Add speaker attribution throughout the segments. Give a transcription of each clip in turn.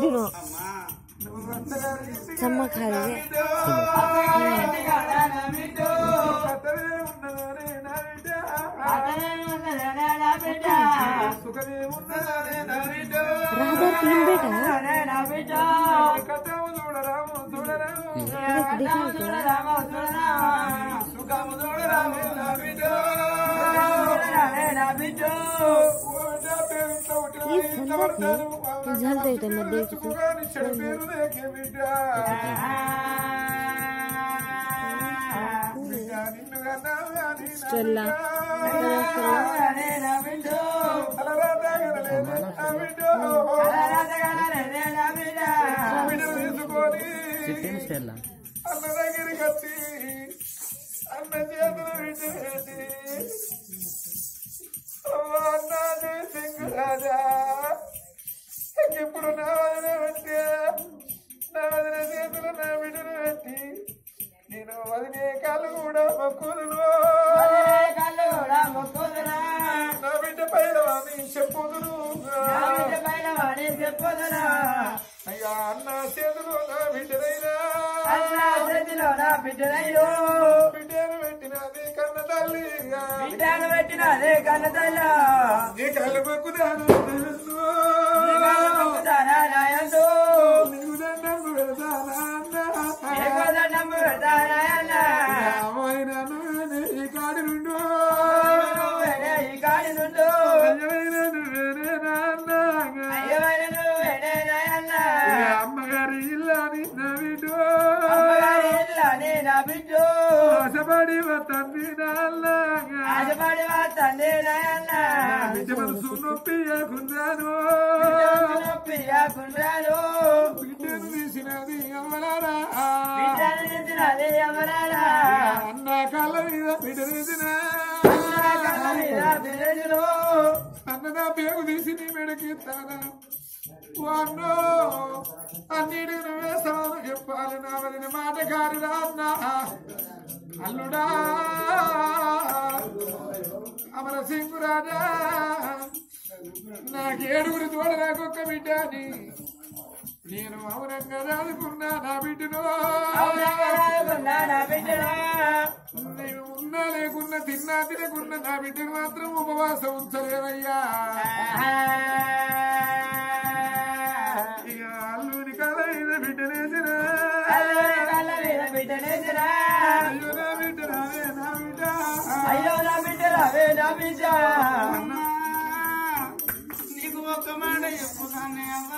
Speaker 1: ದಿನ ಚಮ್ಮ ಖಾಲಿ రాధా తీన్ బేటా సుఖము చూడరాము చూడరా సుఖము చూడరాము నా బిడ్డ झलते थे मैं देख चुकी स्टेला
Speaker 2: చిట్టిన స్టెల్లా
Speaker 3: అన్న దగ్గరికి వచ్చి అన్న చేతులు కాళ్ళు కూడా మొక్కుదును నా బిడ్డ పైన వాణి చెప్పుదును అయ్యా అన్న చేతులు నా బిడ్డనైనా. బిడ్డను పెట్టినది కన్న తల్లి
Speaker 4: పెట్టినదే కన్నదల్ల
Speaker 3: నీ కళ్ళు మొక్కుదాను తెలుసు. నీకు దండం పెడతానా అమ్మగారి ఇల్లాని నా బిడ్డు. ఆశపడి
Speaker 4: వా తండ్రి
Speaker 3: బిడ్డ మనసు నొప్పి
Speaker 4: నొప్పియాకుంటాను
Speaker 3: బిడ్డను తీసినది
Speaker 4: ఎవరారా?
Speaker 3: అన్న కళ్ళ మీద బిడ్డ తీసిన
Speaker 4: అన్నదా మీద
Speaker 3: పేరు తీసి నీ మెడకిస్తాను వాన్నో అన్నిటి నువ్వే సమాధానం చెప్పాలి. నా వదిన మాట కారుడా అన్న. అల్లుడా అమర సింగురాజా. నాకు ఏడుగురు తోడ నాకొక్క బిడ్డ అని నేను మౌనంగా రాదుకున్నా నా బిడ్డను. నేను ఉన్నా లేకున్నా తిన్నా తినకున్నా నా బిడ్డను మాత్రం ఉపవాసం ఉంచలేవయ్యా ఇక అల్లుని కల ఇది బిడ్డనేసిన అయ్యో నా బిడ్డ రావే నా బిడ్డ.
Speaker 4: అయ్యో నా బిడ్డ రావే నా బిడ్డ.
Speaker 3: అన్నా, నీకు ఒక మాట చెప్పుతానే అవ్వా.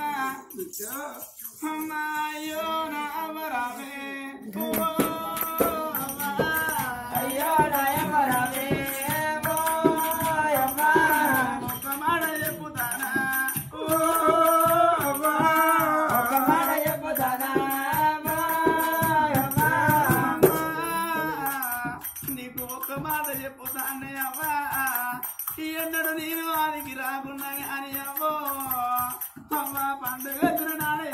Speaker 3: ఎన్నడు నేను వారికి రాకున్నా అని అవ్వో అవ్వ పండుగ తిరునాడే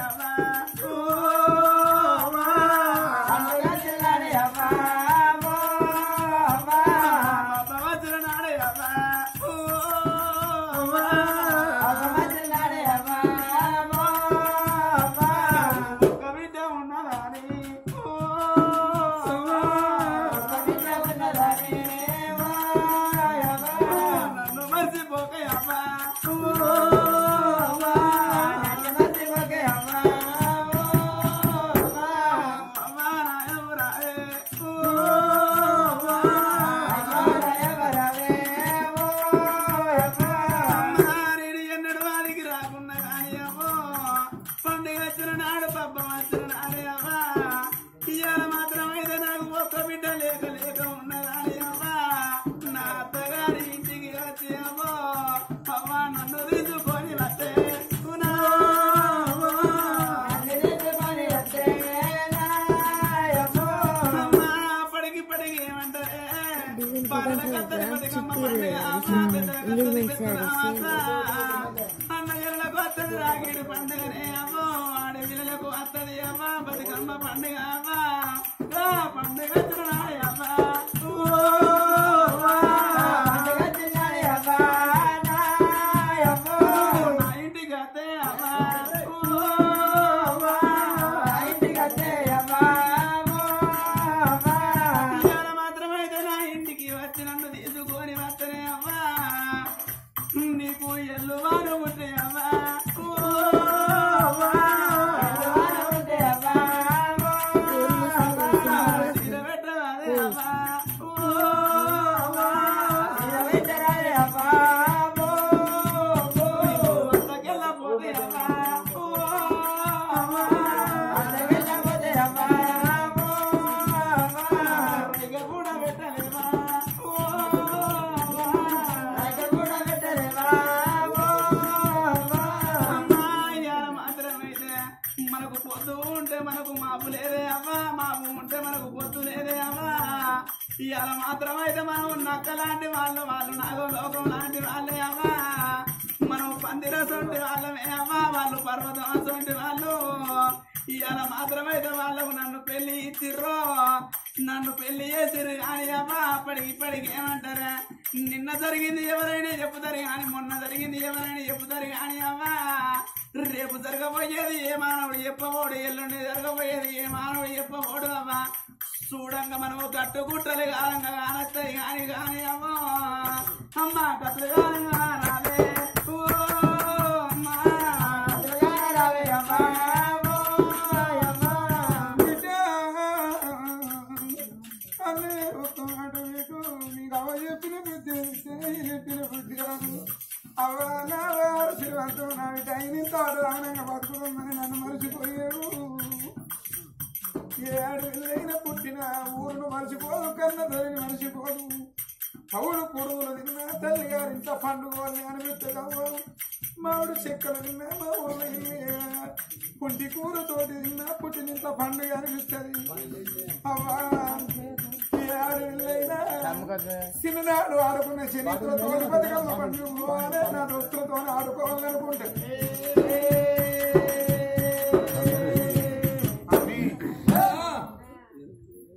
Speaker 3: బతుకమ్మ పండుగ. అమ్మ పండుగ మాపు లేదే అమ్మా మాపు ఉంటే మనకు పొత్తు లేదే అమ్మా. ఇవాళ మాత్రమైతే మనం నక్క లాంటి వాళ్ళు వాళ్ళు నాగో లోకం లాంటి వాళ్ళే అమ్మా. మనం పందిరసంటి వాళ్ళమే అమ్మా వాళ్ళు పర్వతం అసంటి వాళ్ళు. ఇవాళ మాత్రమైతే వాళ్ళకు నన్ను పెళ్లి ఇచ్చిర్రో నన్ను పెళ్లి చేసిర్రు కానీ అవ్వా అప్పటికి ఇప్పటికి ఏమంటారా నిన్న జరిగింది ఎవరైనా చెప్పుతారు కానీ మొన్న జరిగింది ఎవరైనా చెప్పుతారు కానీ అవ్వా రేపు జరగబోయేది ఏ మానవుడు చెప్పబోడు ఎల్లుండి జరగబోయేది ఏ మానవుడు చెప్పబోడు అవ్వా చూడంగా మనము కట్టుకుంటలు కాలంగా కానొస్తాయి కానీ కానీ అమ్మా అమ్మ కట్లు
Speaker 5: నా శ్రీవంతం నా టైని తోట రానంగా బతుకుతుందని నన్ను మర్చిపోయాడు ఏ అడవిలైనా పుట్టిన ఊరును మర్చిపోదు కన్న తల్లిని మర్చిపోదు. అవును కొడుకులు తిన్నా తల్లి గారు ఇంత పండుగ అనిపిస్తుంది మామిడి చెక్కలు తిన్నా మా ఊళ్ళో ఇల్లు పుంటి కూరతోటి తిన్నా పుట్టినింత పండుగ అనిపిస్తుంది. అవ్వా సినిమాలు ఆడుకున్న చరిత్రతో బతికమ్మ పండుగ నా దోస్తులతో ఆడుకోవాలనుకుంటే.